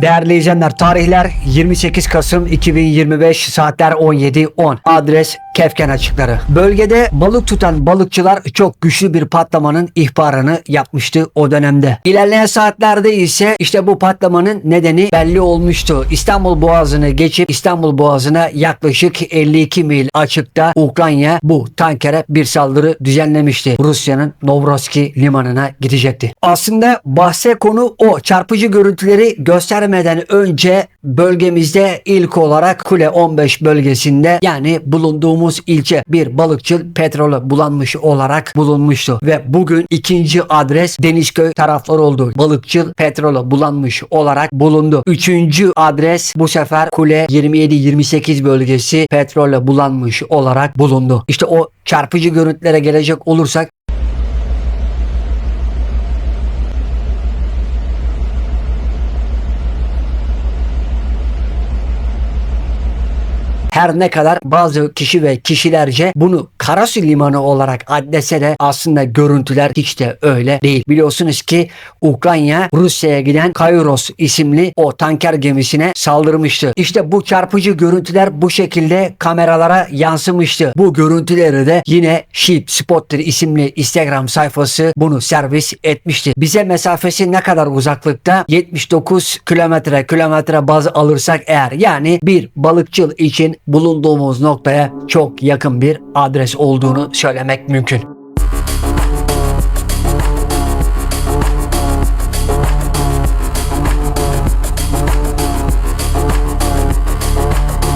Değerli izleyenler tarihler 28 Kasım 2025 saatler 17.10 adres Kefken açıkları. Bölgede balık tutan balıkçılar çok güçlü bir patlamanın ihbarını yapmıştı o dönemde. İlerleyen saatlerde ise işte bu patlamanın nedeni belli olmuştu. İstanbul Boğazı'nı geçip İstanbul Boğazı'na yaklaşık 52 mil açıkta Ukrayna bu tankere bir saldırı düzenlemişti. Rusya'nın Novroski limanına gidecekti. Aslında bahse konu o. Çarpıcı görüntüleri göstermeden önce bölgemizde ilk olarak Kule 15 bölgesinde yani bulunduğumuz ilçe bir balıkçı petrolü bulanmış olarak bulunmuştu. Ve bugün ikinci adres Denizköy tarafları oldu. Balıkçı petrolü bulanmış olarak bulundu. Üçüncü adres bu sefer Kule 27-28 bölgesi petrolle bulanmış olarak bulundu. İşte o çarpıcı görüntülere gelecek olursak her ne kadar bazı kişi ve kişilerce bunu Karasu Limanı olarak adlese de aslında görüntüler hiç de öyle değil. Biliyorsunuz ki Ukrayna Rusya'ya giden Kairos isimli o tanker gemisine saldırmıştı. İşte bu çarpıcı görüntüler bu şekilde kameralara yansımıştı. Bu görüntüleri de yine Ship Spotter isimli Instagram sayfası bunu servis etmişti. Bize mesafesi ne kadar uzaklıkta? 79 kilometre kilometre baz alırsak eğer yani bir balıkçıl için bulunduğumuz noktaya çok yakın bir adres olduğunu söylemek mümkün.